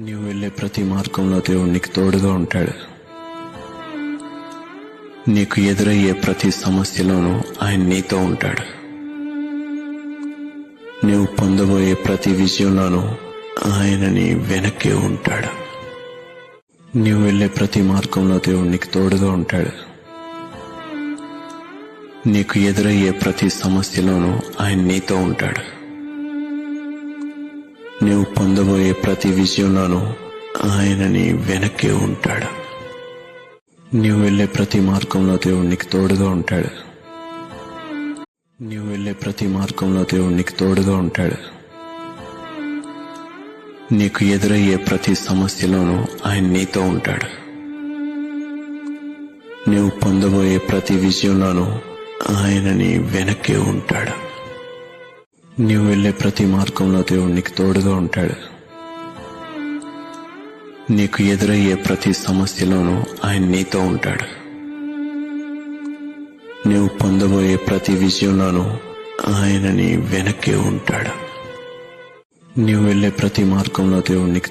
నీవు వెళ్ళే ప్రతి మార్గంలో దేవుడు నీకు తోడుగా ఉంటాడు. నీకు ఎదురయ్యే ప్రతి సమస్యలోనూ ఆయన నీతో ఉంటాడు. నీవు పొందబోయే ప్రతి విజయంలోనూ ఆయన నీ వెనక్కే ఉంటాడు. నీవు వెళ్ళే ప్రతి మార్గంలో దేవుడు నీకు తోడుగా ఉంటాడు. నీకు ఎదురయ్యే ప్రతి సమస్యలోనూ ఆయన నీతో ఉంటాడు. నీవు పొందబోయే ప్రతి విజయంలోనూ ఆయనని వెనక్కే ఉంటాడు. నీవు వెళ్ళే ప్రతి మార్గంలో దేవుడు నీకు తోడుగా ఉంటాడు. నీవు వెళ్ళే ప్రతి మార్గంలో దేవుడు నీకు తోడుగా ఉంటాడు. నీకు ఎదురయ్యే ప్రతి సమస్యలోనూ ఆయన నీతో ఉంటాడు. నీవు పొందబోయే ప్రతి విజయంలోనూ ఆయనని వెనక్కే ఉంటాడు. నీవు వెళ్ళే ప్రతి మార్గంలో దేవుడు నీకు తోడుగా ఉంటాడు. నీకు ఎదురయ్యే ప్రతి సమస్యలోనూ ఆయన నీతో ఉంటాడు. నీవు పొందబోయే ప్రతి విజయంలోనూ ఆయన నీ వెనక్కే ఉంటాడు. నీవు వెళ్ళే ప్రతి మార్గంలో దేవుడు నీకు